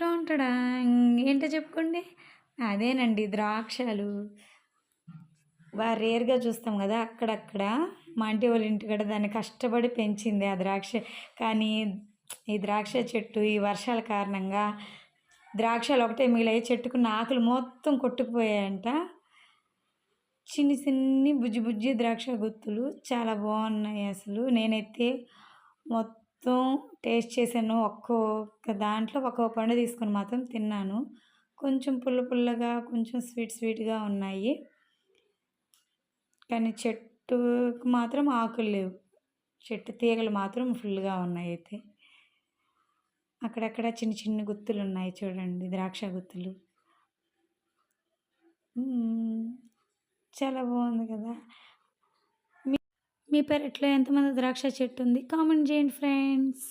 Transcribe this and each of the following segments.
టోంటడా ఏంటో చెప్పుకోండి. అదేనండి ద్రాక్షలు. బాగా రేర్గా చూస్తాం కదా అక్కడక్కడ. మా ఆంటీ వాళ్ళ ఇంటికాడ దాన్ని కష్టపడి పెంచింది ఆ ద్రాక్ష. కానీ ఈ ద్రాక్ష చెట్టు ఈ వర్షాల కారణంగా ద్రాక్షలు ఒకటే మిగిలాయి చెట్టుకున్న ఆకులు మొత్తం కొట్టుకుపోయాయంట. చిన్ని చిన్ని బుజ్జి బుజ్జి ద్రాక్ష గుత్తులు చాలా బాగున్నాయి అసలు. నేనైతే మొత్తం మొత్తం టేస్ట్ చేశాను. ఒక్కొక్క దాంట్లో ఒక్కొక్క పండు తీసుకొని మాత్రం తిన్నాను. కొంచెం పుల్ల పుల్లగా కొంచెం స్వీట్ స్వీట్గా ఉన్నాయి. కానీ చెట్టుకు మాత్రం ఆకులు లేవు. చెట్టు తీగలు మాత్రం ఫుల్గా ఉన్నాయి అయితే. అక్కడక్కడ చిన్న చిన్న గుత్తులు ఉన్నాయి చూడండి ద్రాక్ష గుత్తులు. చాలా బాగుంది కదా. మీ పెరట్లో ఎంతమంది ద్రాక్ష చెట్టు ఉంది? కామెంట్ చేయండి ఫ్రెండ్స్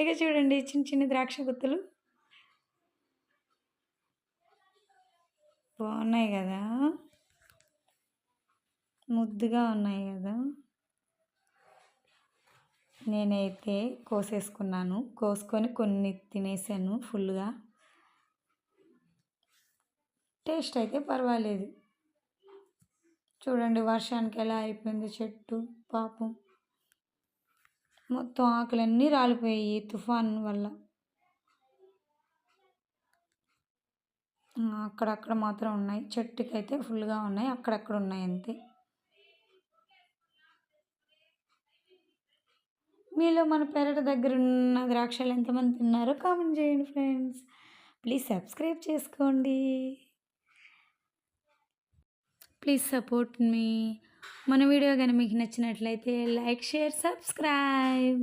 ఇక చూడండి చిన్న చిన్న ద్రాక్ష గుత్తులు. బాగున్నాయి కదా? ముద్దుగా ఉన్నాయి కదా? నేనైతే కోసేసుకున్నాను. కోసుకొని కొన్ని తినేసాను ఫుల్గా టేస్ట్ అయితే పర్వాలేదు. చూడండి వర్షానికి ఎలా అయిపోయింది చెట్టు పాపం. మొత్తం ఆకులన్నీ రాలిపోయాయి తుఫాన్ వల్ల. అక్కడక్కడ మాత్రం ఉన్నాయి. చెట్టుకి అయితే ఫుల్గా ఉన్నాయి. అక్కడక్కడ ఉన్నాయి అంతే. మీలో మన పెరట దగ్గర ఉన్న ద్రాక్షలు ఎంతమంది తిన్నారో కామెంట్ చేయండి ఫ్రెండ్స్. ప్లీజ్ సబ్స్క్రైబ్ చేసుకోండి. ప్లీజ్ సపోర్ట్ మీ మన వీడియో కానీ మీకు నచ్చినట్లయితే లైక్ షేర్ సబ్స్క్రైబ్